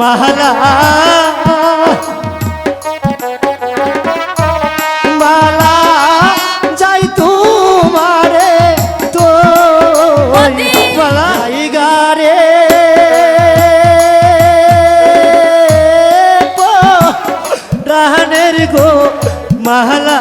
মারা মালা যাই তোমারে তো মালাই গারে। রাহানের গো মালা।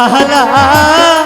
সাহারা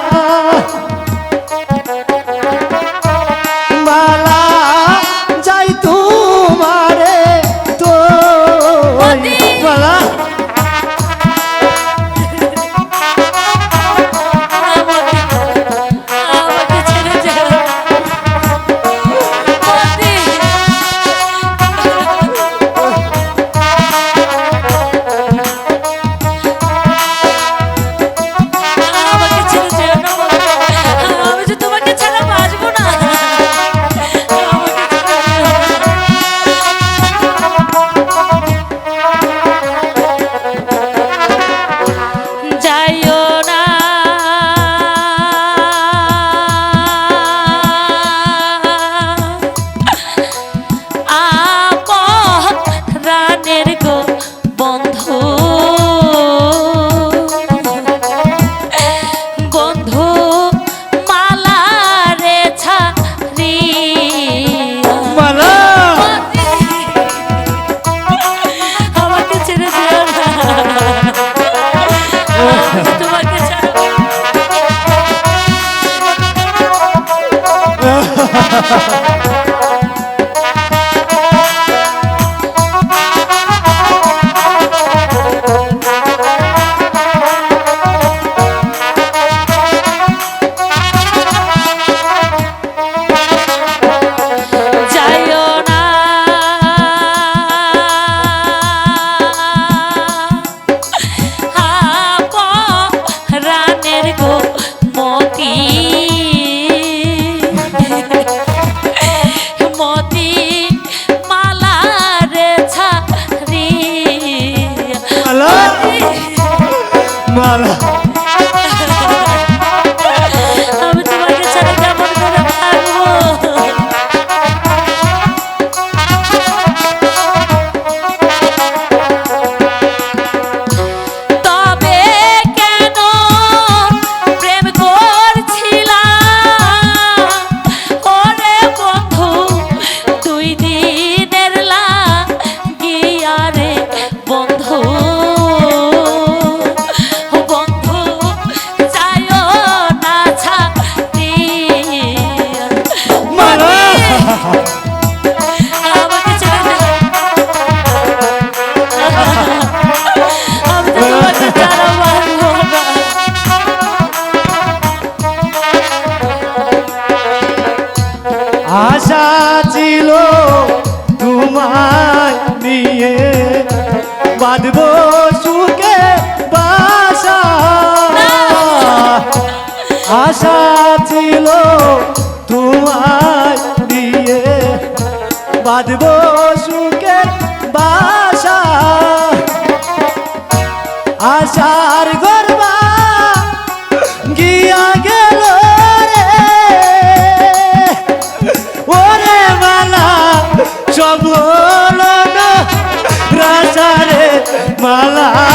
আশা ছিল, তোমায় নিয়ে। বাঁধব সুখে বাসা। আশা ছিল তোমায় নিয়ে। বাঁধব সুখে বাসা। আশার গো মালা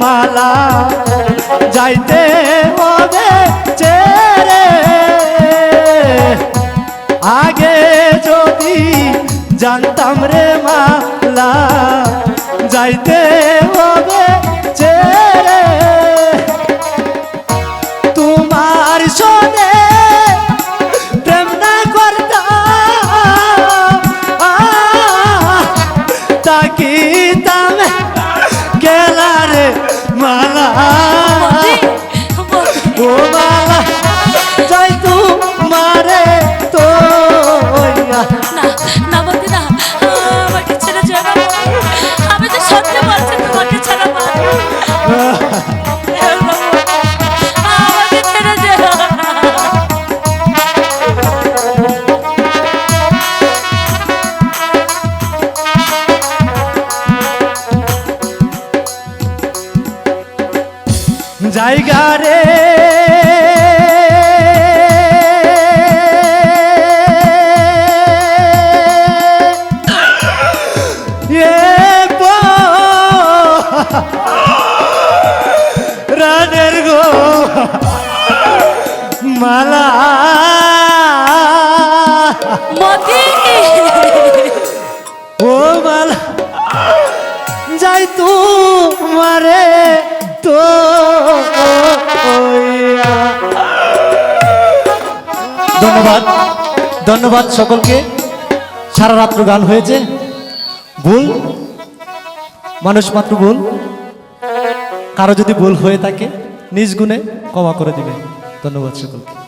মালা যাইতে হবে চেরে আগে যদি জানতাম রে মালা যাইতে মালা জায়গা রে। রানের গো মালা। মতি। ধন্যবাদ। ধন্যবাদ সকলকে। সারা রাত্র গান হয়েছে। ভুল? মানুষ মাত্র ভুল? কারও যদি ভুল হয়ে থাকে, নিজ গুণে ক্ষমা করে দিবেন। ধন্যবাদ সকলকে।